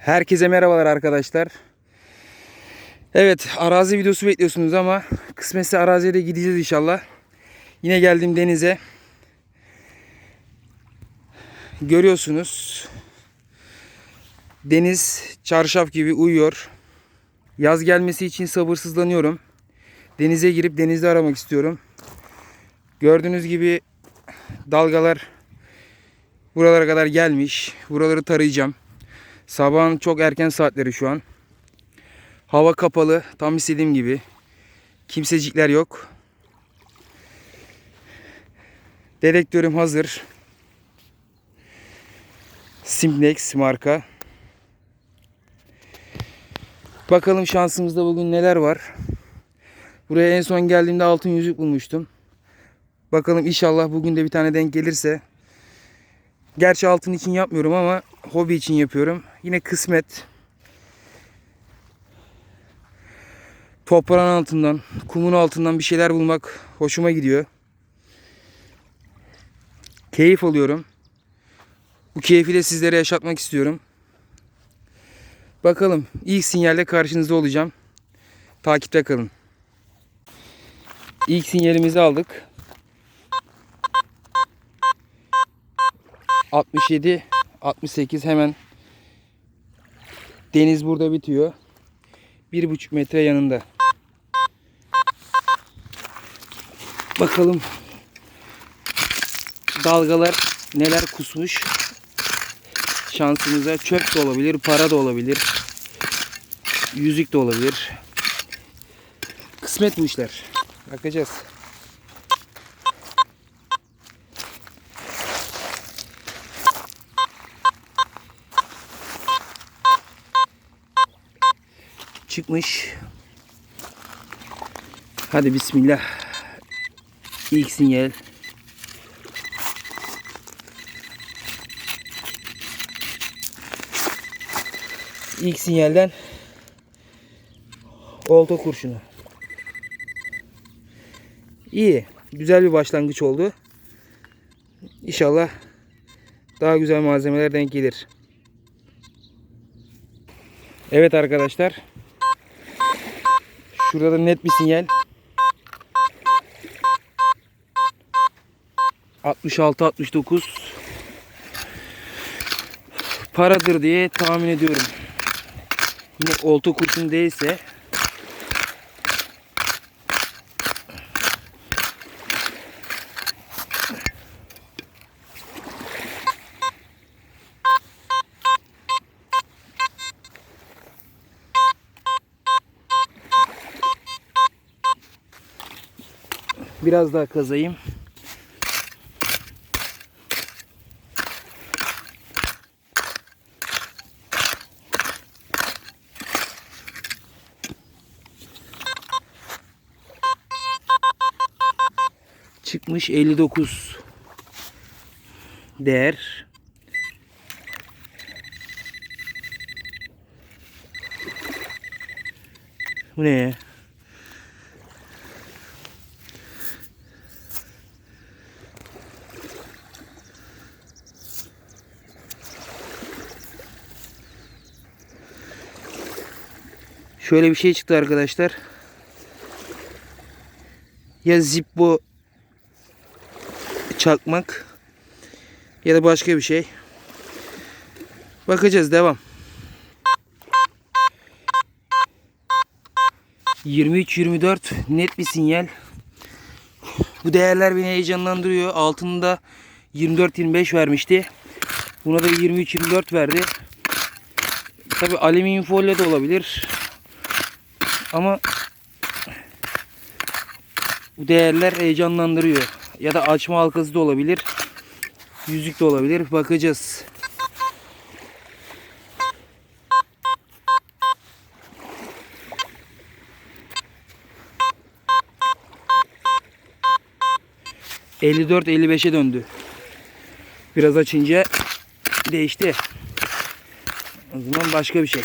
Herkese merhabalar arkadaşlar. Evet arazi videosu bekliyorsunuz ama kısmetse araziye de gideceğiz inşallah. Yine geldim denize. Görüyorsunuz. Deniz çarşaf gibi uyuyor. Yaz gelmesi için sabırsızlanıyorum. Denize girip denizde aramak istiyorum. Gördüğünüz gibi dalgalar buralara kadar gelmiş. Buraları tarayacağım. Sabahın çok erken saatleri şu an. Hava kapalı. Tam istediğim gibi. Kimsecikler yok. Dedektörüm hazır. Simplex marka. Bakalım şansımızda bugün neler var. Buraya en son geldiğimde altın yüzük bulmuştum. Bakalım inşallah bugün de bir tane denk gelirse. Gerçi altın için yapmıyorum ama hobi için yapıyorum. Yine kısmet. Toprağın altından, kumun altından bir şeyler bulmak hoşuma gidiyor. Keyif alıyorum. Bu keyfi de sizlere yaşatmak istiyorum. Bakalım ilk sinyalde karşınızda olacağım. Takipte kalın. İlk sinyalimizi aldık. 67 68 hemen deniz burada bitiyor. Bir buçuk metre yanında. Bakalım dalgalar neler kusmuş. Şansımıza çöp de olabilir, para da olabilir. Yüzük de olabilir. Kısmet bu işler. Bakacağız. Çıkmış. Hadi bismillah. İlk sinyal. İlk sinyalden olta kurşunu. İyi. Güzel bir başlangıç oldu. İnşallah daha güzel malzemeler denk gelir. Evet arkadaşlar. Şurada da net bir sinyal. 66 69 paradır diye tahmin ediyorum. Yine olta kurşun değilse biraz daha kazayım. Çıkmış 59 değer. Bu ne ya? Şöyle bir şey çıktı arkadaşlar. Ya Zippo çakmak ya da başka bir şey. Bakacağız devam. 23-24 net bir sinyal. Bu değerler beni heyecanlandırıyor. Altında 24-25 vermişti. Buna da 23-24 verdi. Tabi alüminyum folyo da olabilir. Ama bu değerler heyecanlandırıyor. Ya da açma halkası da olabilir. Yüzük de olabilir. Bakacağız. ...54-55'e döndü. Biraz açınca değişti. O zaman başka bir şey.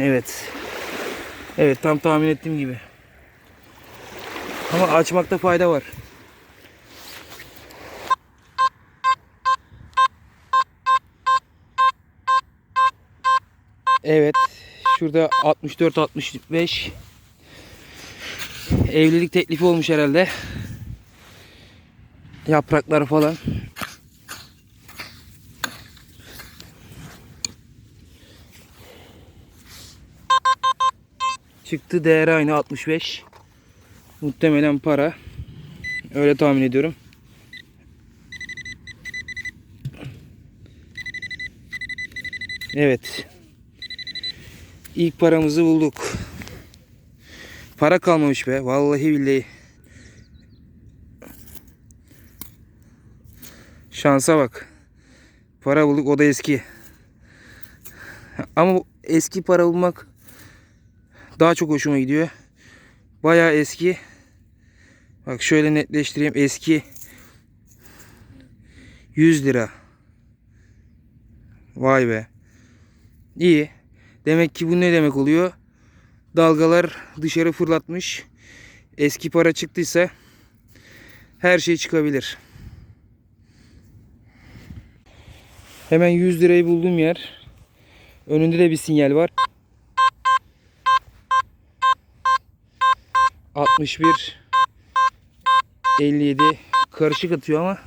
Evet. Evet tam tahmin ettiğim gibi. Ama açmakta fayda var. Evet. Şurada 64 65 evlilik teklifi olmuş herhalde. Yapraklar falan. Çıktı değeri aynı 65. Muhtemelen para. Öyle tahmin ediyorum. Evet. İlk paramızı bulduk. Para kalmamış be. Vallahi billahi. Şansa bak. Para bulduk o da eski. Ama eski para bulmak daha çok hoşuma gidiyor. Bayağı eski. Bak şöyle netleştireyim. Eski 100 lira. Vay be. İyi. Demek ki bu ne demek oluyor? Dalgalar dışarı fırlatmış. Eski para çıktıysa her şey çıkabilir. Hemen 100 lirayı bulduğum yer. Önünde de bir sinyal var. 61 57 karışık atıyor ama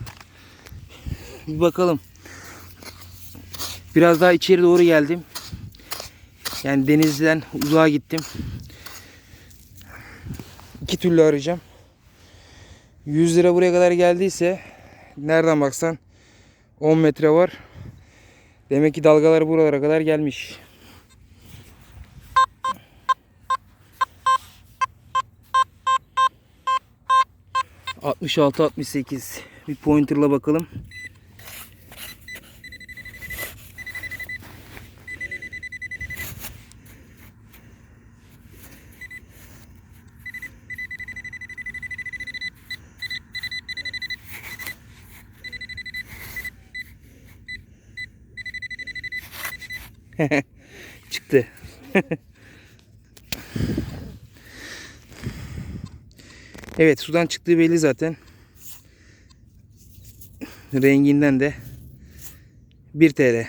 bir bakalım. Biraz daha içeri doğru geldim. Yani denizden uzağa gittim. İki türlü arayacağım. 100 lira buraya kadar geldiyse nereden baksan 10 metre var. Demek ki dalgalar buralara kadar gelmiş. ...66 68 bir pointerla bakalım. Çıktı. evet sudan çıktığı belli zaten. Renginden de 1 TL.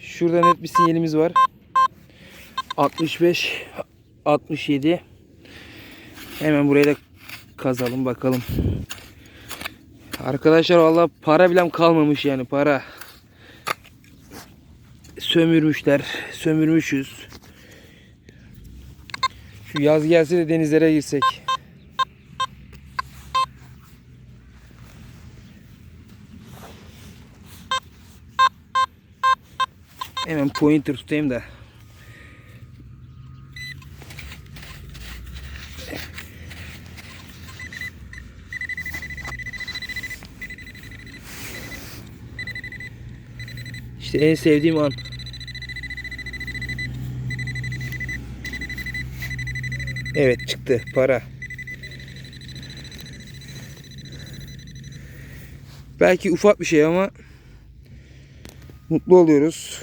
Şurada net bir sinyalimiz var. 65 67 Hemen buraya da kazalım bakalım. Arkadaşlar valla para bile kalmamış yani para. Sömürmüşler. Sömürmüşüz. Şu yaz gelse de denizlere girsek. Hemen pointer tutayım da. İşte en sevdiğim an. Evet çıktı para. Belki ufak bir şey ama mutlu oluyoruz.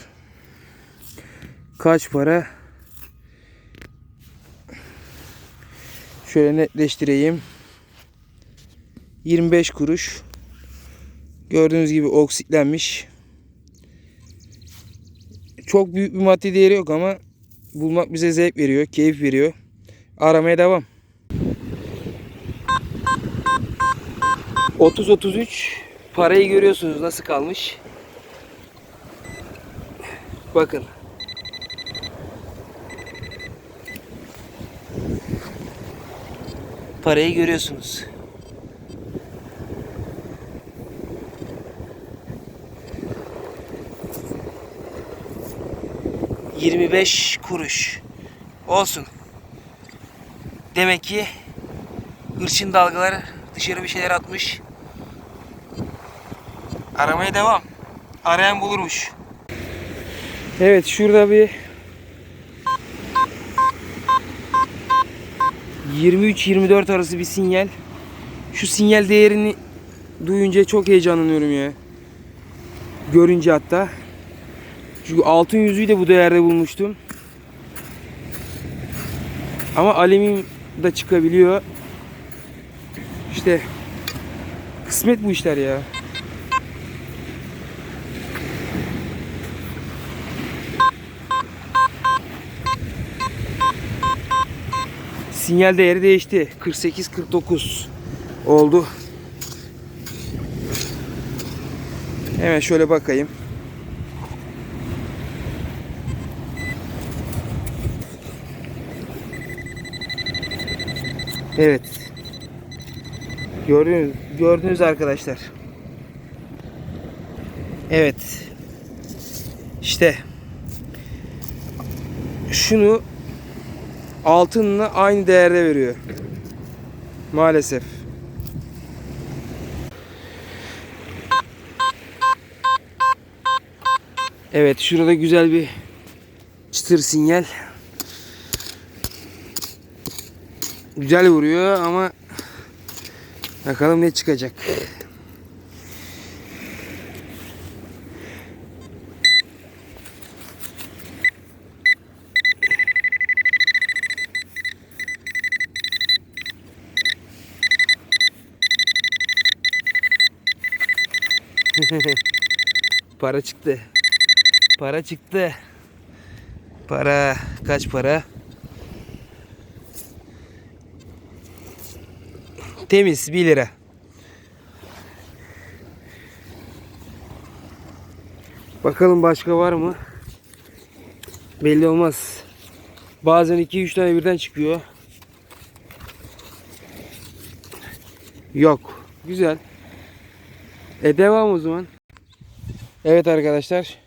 Kaç para? Şöyle netleştireyim. 25 kuruş. Gördüğünüz gibi oksitlenmiş. Çok büyük bir maddi değeri yok ama bulmak bize zevk veriyor, keyif veriyor. Aramaya devam. 30-33 parayı görüyorsunuz nasıl kalmış. Bakın. Parayı görüyorsunuz. Yirmi beş kuruş. Olsun. Demek ki hırçın dalgalar dışarı bir şeyler atmış. Aramaya devam. Arayan bulurmuş. Evet şurada bir 23-24 arası bir sinyal. Şu sinyal değerini duyunca çok heyecanlanıyorum ya. Görünce hatta. Çünkü altın yüzüğü de bu değerde bulmuştum. Ama alüminyum da çıkabiliyor. İşte kısmet bu işler ya. Sinyal değeri değişti. 48-49 oldu. Hemen şöyle bakayım. Evet. Gördünüz, gördünüz arkadaşlar. Evet. İşte şunu altınla aynı değerde veriyor. Maalesef. Evet şurada güzel bir çıtır sinyal. Güzel vuruyor ama bakalım ne çıkacak. Para çıktı. Para çıktı. Para kaç para? Temiz 1 lira. Bakalım başka var mı? Belli olmaz. Bazen 2-3 tane birden çıkıyor. Yok. Güzel. E devam o zaman. Evet arkadaşlar.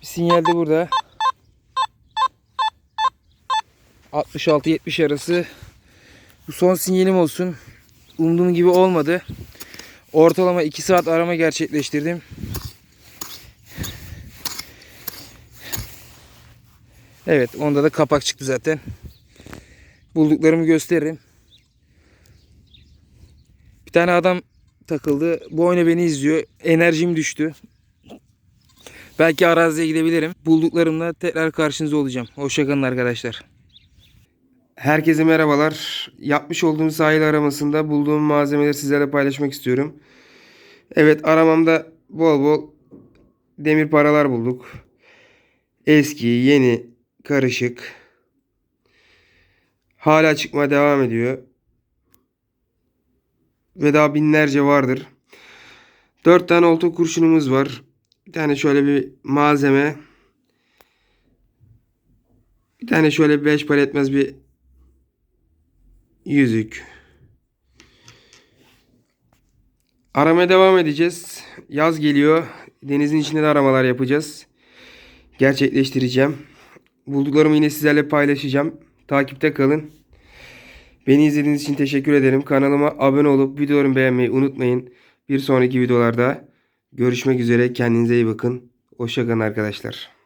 Bir sinyal de burada. 66-70 arası. Bu son sinyalim olsun. Umduğum gibi olmadı. Ortalama 2 saat arama gerçekleştirdim. Evet onda da kapak çıktı zaten. Bulduklarımı gösteririm. Bir tane adam takıldı. Bu oyuna beni izliyor. Enerjim düştü. Belki araziye gidebilirim. Bulduklarımla tekrar karşınızda olacağım. Hoşçakalın arkadaşlar. Herkese merhabalar. Yapmış olduğum sahil aramasında bulduğum malzemeleri sizlerle paylaşmak istiyorum. Evet aramamda bol bol demir paralar bulduk. Eski, yeni, karışık. Hala çıkmaya devam ediyor. Ve daha binlerce vardır. Dört tane olta kurşunumuz var. Bir tane şöyle bir malzeme. Bir tane şöyle beş para etmez bir yüzük. Aramaya devam edeceğiz. Yaz geliyor. Denizin içinde de aramalar yapacağız. Gerçekleştireceğim. Bulduklarımı yine sizlerle paylaşacağım. Takipte kalın. Beni izlediğiniz için teşekkür ederim. Kanalıma abone olup videolarımı beğenmeyi unutmayın. Bir sonraki videolarda görüşmek üzere. Kendinize iyi bakın. Hoşçakalın arkadaşlar.